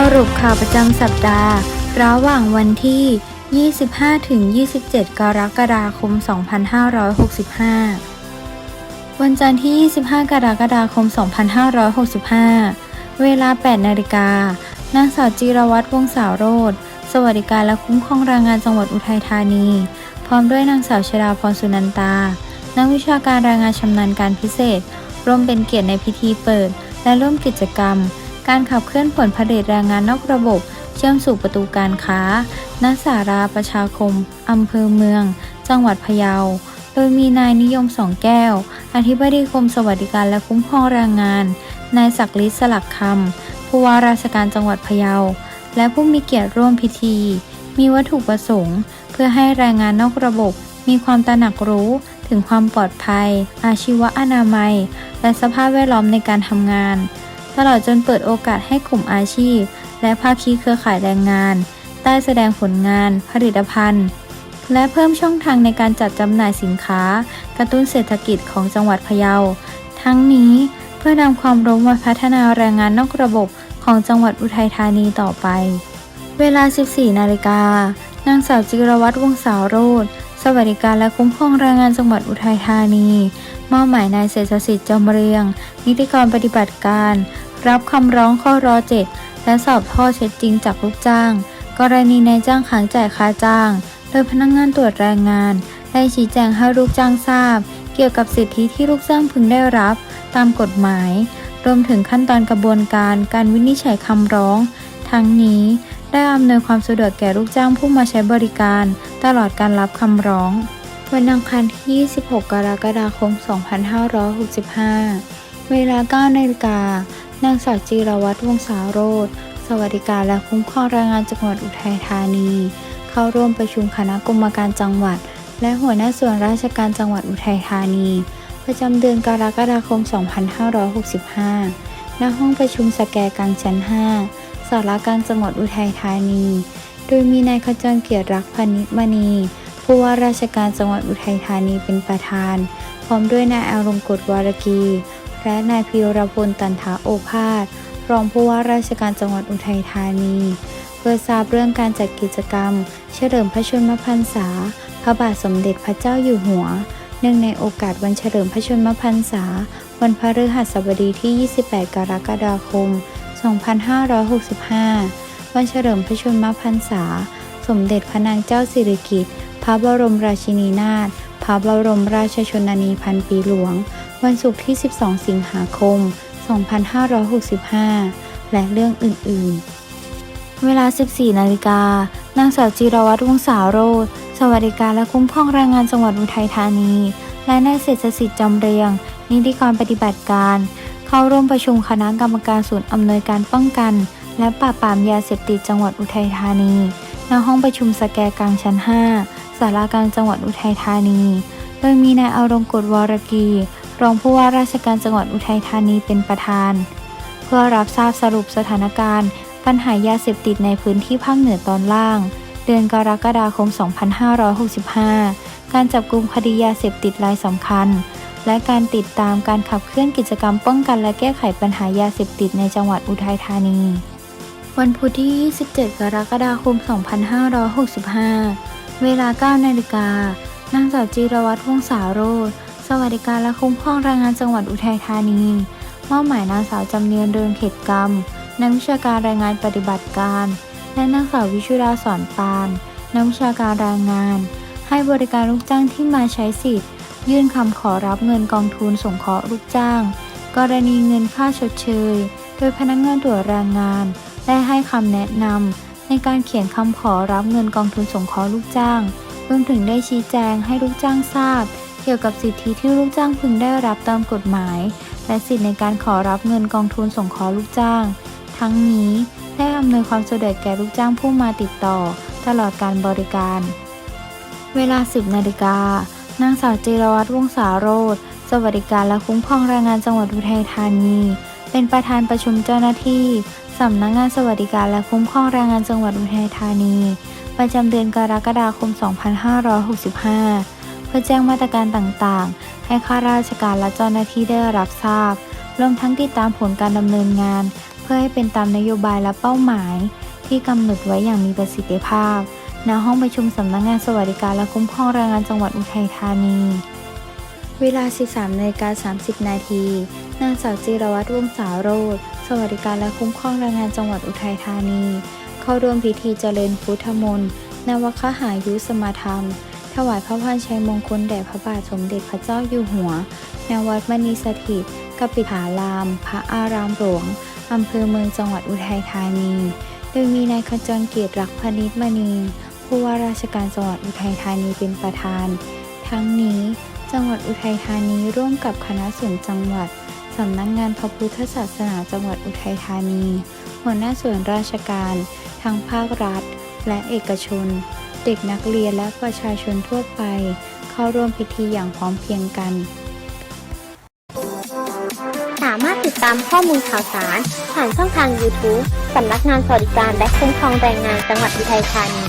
สรุปข่าวประจำสัปดาห์ ระหว่างวันที่ 25-27 กรกฎาคม 2565 วันจันทร์ที่ 25 กรกฎาคม 2565 เวลา 8 นาฬิกา นางสาวจีรวัตรวงศ์สาวโรธสวัสดิการและคุ้มครองแรงงานจังหวัดอุทัยธานี พร้อมด้วยนางสาวชดาพรสุนันตา นักวิชาการแรงงานชำนาญการพิเศษ ร่วมเป็นเกียรติในพิธีเปิด และร่วมกิจกรรม การขับเคลื่อนผลผลิตแรงงานนอกระบบ เชื่อมสู่ประตูการค้า ณ สาราประชาคม อำเภอเมือง จังหวัดพะเยา โดยมีนายนิยมสองแก้ว อธิบดีกรมสวัสดิการและคุ้มครองแรงงาน นายศักดิ์ฤทธิ์สลักคำ ผู้ว่าราชการจังหวัดพะเยา และผู้มีเกียรติร่วมพิธี มีวัตถุประสงค์ เพื่อให้แรงงานนอกระบบ มีความตระหนักรู้ถึงความปลอดภัย อาชีวอนามัย และสภาพแวดล้อมในการทำงาน ตลอดจนเปิดโอกาสให้กลุ่มอาชีพ และภาคีเครือข่ายแรงงาน ได้แสดงผลงาน ผลิตภัณฑ์ และเพิ่มช่องทางในการจัดจำหน่ายสินค้า กระตุ้นเศรษฐกิจของจังหวัดพะเยา ทั้งนี้เพื่อนำความรู้มาพัฒนาแรงงานนอกระบบของจังหวัดอุทัยธานีต่อไป เวลา 14 นาฬิกานางสาวจิรวัตรวงศ์สาวโรธ สวัสดิการและคุ้มครองแรงงานจังหวัดอุทัยธานี มอบหมายนายเศรษฐสิทธิ์จอมเรียง นิติกรปฏิบัติการ รับคำร้องข้อรอเจ็ดและสอบข้อเท็จจริงจากลูกจ้าง กรณีนายจ้างค้างจ่ายค่าจ้าง โดยพนักงานตรวจแรงงาน ได้ชี้แจงให้ลูกจ้างทราบ เกี่ยวกับสิทธิที่ลูกจ้างพึงได้รับ ตามกฎหมาย รวมถึงขั้นตอนกระบวนการการวินิจฉัยคำร้อง ทั้งนี้ ได้อำนวยความสะดวกแก่ลูกจ้างผู้มาใช้บริการ ตลอดการรับคำร้อง วันอังคารที่ 26 กรกฎาคม 2565 เวลา9นาฬิกานางสาวจีรวัตรวงศาโรธสวัสดิการและคุ้มครองแรงงานจังหวัดอุทัยธานี เข้าร่วมประชุมคณะกรรมการจังหวัด และหัวหน้าส่วนราชการจังหวัดอุทัยธานี ประจำเดือนกรกฎาคม 2565 ณ ห้องประชุมสแกกลางชั้น 5 สารกางจังหวัดอุทัยธานี โดยมีนายขจรเกียรติรักพนิชมณี ผู้ว่าราชการจังหวัดอุทัยธานีเป็นประธาน พร้อมด้วยนายอารมณ์กฎวารกี และนายพิรพลตันทาโอภาส รองผู้ว่าราชการจังหวัดอุทัยธานี เพื่อทราบเรื่องการจัดกิจกรรม เฉลิมพระชนมพรรษา พระบาทสมเด็จพระเจ้าอยู่หัวเนื่องในโอกาสวันเฉลิมพระชนมพรรษา วันพฤหัสบดีที่ 28 กรกฎาคม 2565 วันเฉลิมพระชนมพรรษา สมเด็จพระนางเจ้าสิริกิติ์ พระบรมราชินีนาถ พระบรมราชชนนีพันปีหลวง วันศุกร์ที่ 12 สิงหาคม 2565 และเรื่องอื่น ๆ เวลา 14 นาฬิกา นางสาวจิรวัตรวงศ์สาวโรธสวัสดิการและคุ้มครองแรงงานจังหวัดอุทัยธานี และนายเศรษฐสิทธิ์จำเรียง นิติกรปฏิบัติการ เข้าร่วมประชุมคณะกรรมการศูนย์อำนวยการป้องกัน และปราบปรามยาเสพติดจังหวัดอุทัยธานี ณ ห้องประชุมสแกกลางชั้น 5 สารากลางจังหวัดอุทัยธานี โดยมีนายอารมณ์กฎวรกี รองผู้ว่าราชการจังหวัดอุทัยธานีเป็นประธาน เพื่อรับทราบสรุปสถานการณ์ ปัญหายาเสพติดในพื้นที่ภาคเหนือตอนล่าง เดือนกรกฎาคม 2565 การจับกลุ่มคดียาเสพติดรายสำคัญ และการติดตามการขับเคลื่อนกิจกรรมป้องกันและแก้ไขปัญหายาเสพติดในจังหวัดอุทัยธานี วันพุธที่ 27 กรกฎาคม 2565 เวลา 9 นาฬิกานางสาวจีรวัตรวงศ์สาวโรธสวัสดิการและคุ้มครองแรงงานจังหวัดอุทัยธานีมอบหมายนางสาวจำเนียนเรืองเขตกรรมนักวิชาการแรงงานปฏิบัติการ และนางสาววิชุดาสอนปานนักวิชาการแรงงาน ให้บริการลูกจ้างที่มาใช้สิทธิ์ ยื่นคำขอรับเงินกองทุนสงเคราะห์ลูกจ้าง กรณีเงินค่าชดเชย โดยพนักงานตรวจแรงงาน ได้ให้คำแนะนำในการเขียนคำขอรับเงินกองทุนสงเคราะห์ลูกจ้างรวมถึงได้ชี้แจงให้ลูกจ้างทราบ เกี่ยวกับสิทธิที่ลูกจ้างพึงได้รับตามกฎหมาย และสิทธิในการขอรับเงินกองทุนสงเคราะห์ลูกจ้าง ทั้งนี้ได้อำนวยความสะดวกแก่ลูกจ้างผู้มาติดต่อ ตลอดการบริการ เวลา 10นาฬิกา นางสาวจิรวัตรวงศาโรธสวัสดิการและคุ้มครองแรงงานจังหวัดอุทัยธานี เป็นประธานประชุมเจ้าหน้าที่สำนักงานสวัสดิการและคุ้มครองแรงงานจังหวัดอุทัยธานีประจำเดือนกรกฎาคม 2565 เพื่อแจ้งมาตรการต่างๆ ให้ข้าราชการและเจ้าหน้าที่ได้รับทราบ รวมทั้งติดตามผลการดำเนินงาน เพื่อให้เป็นตามนโยบายและเป้าหมาย ที่กำหนดไว้อย่างมีประสิทธิภาพ ณห้องประชุมสำนักงานสวัสดิการและคุ้มครองแรงงานจังหวัดอุทัยธานี เวลา 13นาฬิกา30 นาที นางสาวจิรวัตรวงศาโรธสวัสดิการและคุ้มครองแรงงานจังหวัดอุทัยธานี เข้าร่วมพิธีเจริญพุทธมนต์นวคหายุสมาธรรม ถวายพระพรชัยมงคลแด่พระบาทสมเด็จพระเจ้าอยู่หัว ณ วัดมณีสถิตกปิฐาราม พระอารามหลวง อำเภอเมืองจังหวัดอุทัยธานี โดยมีนายขจรเกียรติรักพนิชมณี ผู้ว่าราชการจังหวัดอุทัยธานีเป็นประธาน ทั้งนี้จังหวัดอุทัยธานีร่วมกับคณะสงฆ์จังหวัดสำนักงานพระพุทธศาสนาจังหวัดอุทัยธานี หัวหน้าส่วนราชการ ทั้งภาครัฐ และเอกชน เด็กนักเรียนและประชาชนทั่วไป เข้าร่วมพิธีอย่างพร้อมเพรียงกัน สามารถติดตามข้อมูลข่าวสาร ผ่านช่องทาง YouTube สำนักงานสวัสดิการและคุ้มครองแรงงานจังหวัดอุทัยธานี